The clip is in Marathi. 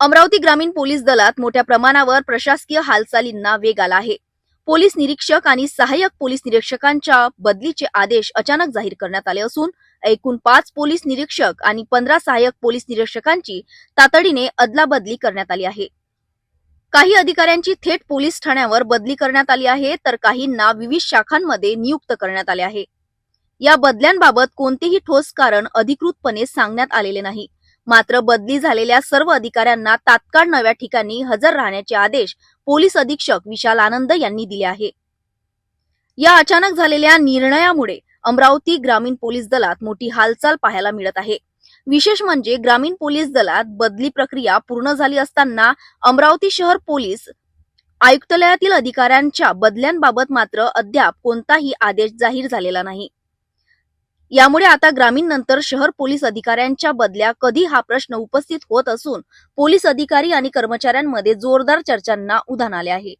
अमरावती ग्रामीण पोलीस दलात मोठ्या प्रमाणावर प्रशासकीय हालचालींना वेग आला आहे. पोलीस निरीक्षक आणि सहाय्यक पोलीस निरीक्षकांच्या बदलीचे आदेश अचानक जाहीर करण्यात आले असून एकूण पाच पोलीस निरीक्षक आणि पंधरा सहाय्यक पोलीस निरीक्षकांची तातडीने अदलाबदली करण्यात आली आहे. काही अधिकाऱ्यांची थेट पोलीस ठाण्यावर बदली करण्यात आली आहे तर काहींना विविध शाखांमध्ये नियुक्त करण्यात आले आहे. या बदल्यांबाबत कोणतेही ठोस कारण अधिकृतपणे सांगण्यात आलेले नाही. मात्र बदली झालेल्या सर्व अधिकाऱ्यांना तात्काळ नव्या ठिकाणी हजर राहण्याचे आदेश पोलीस अधीक्षक विशाल आनंद यांनी दिले आहे. या अचानक झालेल्या निर्णयामुळे अमरावती ग्रामीण पोलीस दलात मोठी हालचाल पाहायला मिळत आहे. विशेष म्हणजे ग्रामीण पोलीस दलात बदली प्रक्रिया पूर्ण झाली असताना अमरावती शहर पोलीस आयुक्तालयातील अधिकाऱ्यांच्या बदल्यांबाबत मात्र अद्याप कोणताही आदेश जाहीर झालेला नाही. यामुळे आता ग्रामीण नंतर शहर पोलीस अधिकाऱ्यांच्या बदल्या कधी हा प्रश्न उपस्थित होत असून पोलीस अधिकारी आणि कर्मचाऱ्यांमध्ये जोरदार चर्चांना उधाण आले आहे.